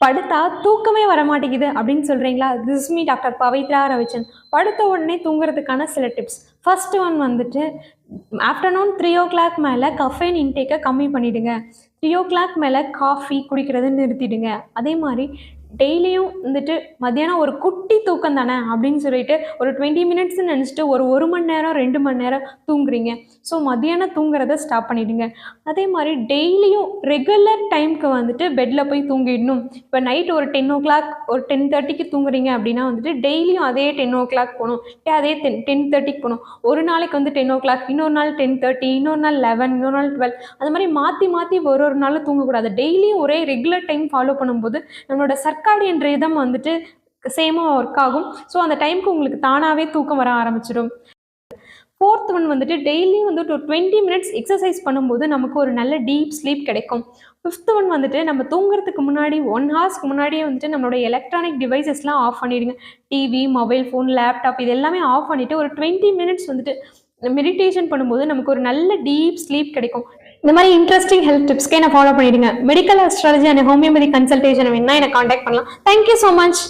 படுத்தா தூக்கமே வர மாட்டேங்குது அப்படின்னு சொல்கிறீங்களா this me doctor Pavithra Ravichan படுத்த உடனே தூங்குறதுக்கான சில டிப்ஸ் ஃபர்ஸ்ட் ஒன் வந்துட்டு ஆஃப்டர்நூன் த்ரீ ஓ கிளாக் மேலே கஃபைன் இன்டேக்கை கம்மி பண்ணிவிடுங்க த்ரீ ஓ கிளாக் மேலே காஃபி குடிக்கிறத நிறுத்திடுங்க. அதே மாதிரி டெய்லியும் வந்துட்டு மத்தியானம் ஒரு குட்டி தூக்கம் தானே அப்படின்னு சொல்லிட்டு ஒரு டுவெண்ட்டி மினிட்ஸ்ன்னு நினச்சிட்டு ஒரு ஒரு மணி நேரம் ரெண்டு மணி நேரம் தூங்குறீங்க. ஸோ மத்தியானம் தூங்குறத ஸ்டாப் பண்ணிவிடுங்க அதே மாதிரி டெய்லியும் ரெகுலர் டைம்க்கு வந்துட்டு பெட்டில் போய் தூங்கிடணும். இப்போ நைட் ஒரு டென் ஓ கிளாக் ஒரு டென் தேர்ட்டிக்கு தூங்குறீங்க அப்படின்னா வந்துட்டு டெய்லியும் அதே டென் ஓ கிளாக் போகணும். இல்லை அதே டென் டென் தேர்ட்டிக்கு போகணும். ஒரு நாளைக்கு வந்து டென் ஓ கிளாக் இன்னொரு நாள் டென் தேர்ட்டி இன்னொரு நாள் லெவன் இன்னொரு நாள் டுவெல் அந்த மாதிரி மாற்றி மாற்றி ஒரு ஒரு நாளும் தூங்கக்கூடாது. டெய்லியும் ஒரே ரெகுலர் டைம் ஃபாலோ பண்ணும்போது நம்மளோட தக்காளி என்ற இதம் வந்துட்டு சேமாக ஒர்க் ஆகும். ஸோ அந்த டைமுக்கு உங்களுக்கு தானாகவே தூக்கம் வர ஆரம்பிச்சிடும் ஃபோர்த் ஒன் வந்துட்டு டெய்லியும் வந்துட்டு ஒரு டுவெண்ட்டி மினிட்ஸ் எக்ஸசைஸ் பண்ணும்போது நமக்கு ஒரு நல்ல டீப் ஸ்லீப் கிடைக்கும். ஃபிஃப்த் ஒன் வந்துட்டு நம்ம தூங்குறதுக்கு முன்னாடி ஒன் ஹவர்ஸ்க்கு முன்னாடியே வந்துட்டு நம்மளோட எலக்ட்ரானிக் டிவைசஸ்லாம் ஆஃப் பண்ணிடுங்க. டிவி மொபைல் ஃபோன் லேப்டாப் இது எல்லாமே ஆஃப் பண்ணிவிட்டு ஒரு டுவெண்ட்டி மினிட்ஸ் வந்துட்டு மெடிடேஷன் பண்ணும்போது நமக்கு ஒரு நல்ல டீப் ஸ்லீப் கிடைக்கும். இந்த மாதிரி இன்ட்ரெஸ்டிங் ஹெல்த் டிப்ஸ்க்கே நான் ஃபாலோ பண்ணிடுங்க. Medical astrology and homeopathy consultation வேணா எனக்கு காண்டாக்ட் பண்ணலாம். Thank you so much